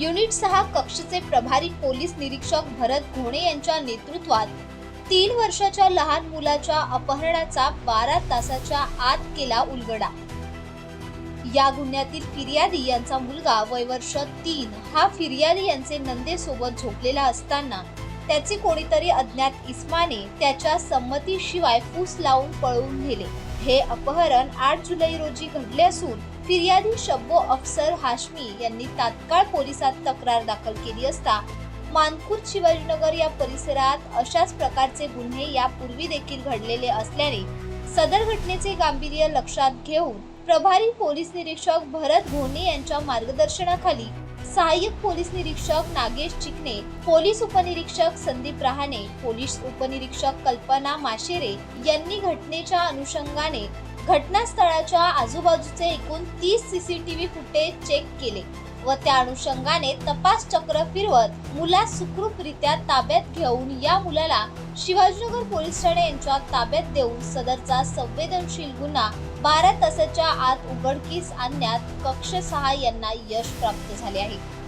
Unit सहा कक्षचे प्रभारी police निरीक्षक भरत घोणे यांच्या नेतृत्वात तीन वर्षाच्या लहान मुलाच्या अपहरणाचा बारा तासाच्या आत केला उलगडा. या गुन्ह्यातील फिर्यादी यांचा मुलगा वय वर्ष तीन हा फिर्यादी यांचे नंदेसोबत झोपलेला असताना त्याचे कोणीतरी अज्ञात इस्माने त्याच्या संमतीशिवाय फूस लावून पळवून नेले. हे अपहरण आठ जुलै रोजी घडले असून फिर्यादी शब्बो अफसर हाशमी यांनी तात्काळ पोलिसात तक्रार दाखल केली असता मानखुर्द शिवाजीनगर या परिसरात अशाच प्रकारचे गुन्हे यापूर्वी देखील घडलेले असल्याने सदर घटनेचे गांभीर्य लक्षात घेऊन प्रभारी पोलीस निरीक्षक भरत घोणे यांच्या मार्गदर्शनाखाली सहाय्यक पोलीस निरीक्षक नागेश चिकणे पोलीस उपनिरीक्षक संदीप रहाणे पोलीस उपनिरीक्षक कल्पना माशेरे यांनी घटनेच्या अनुषंगाने घटनास्थळाच्या आजूबाजूचे एकूण तीस सीसीटीव्ही फुटेज चेक केले. व त्या अनुषंगाने तपास चक्र फिरवत मुलास सुखरूपरित्या ताब्यात घेऊन या मुलाला शिवाजीनगर पोलीस ठाणे यांच्या ताब्यात देऊन सदरचा संवेदनशील गुन्हा बारा तासाच्या आत उघडकीस आणण्यात कक्ष सहा यांना यश प्राप्त झाले आहे.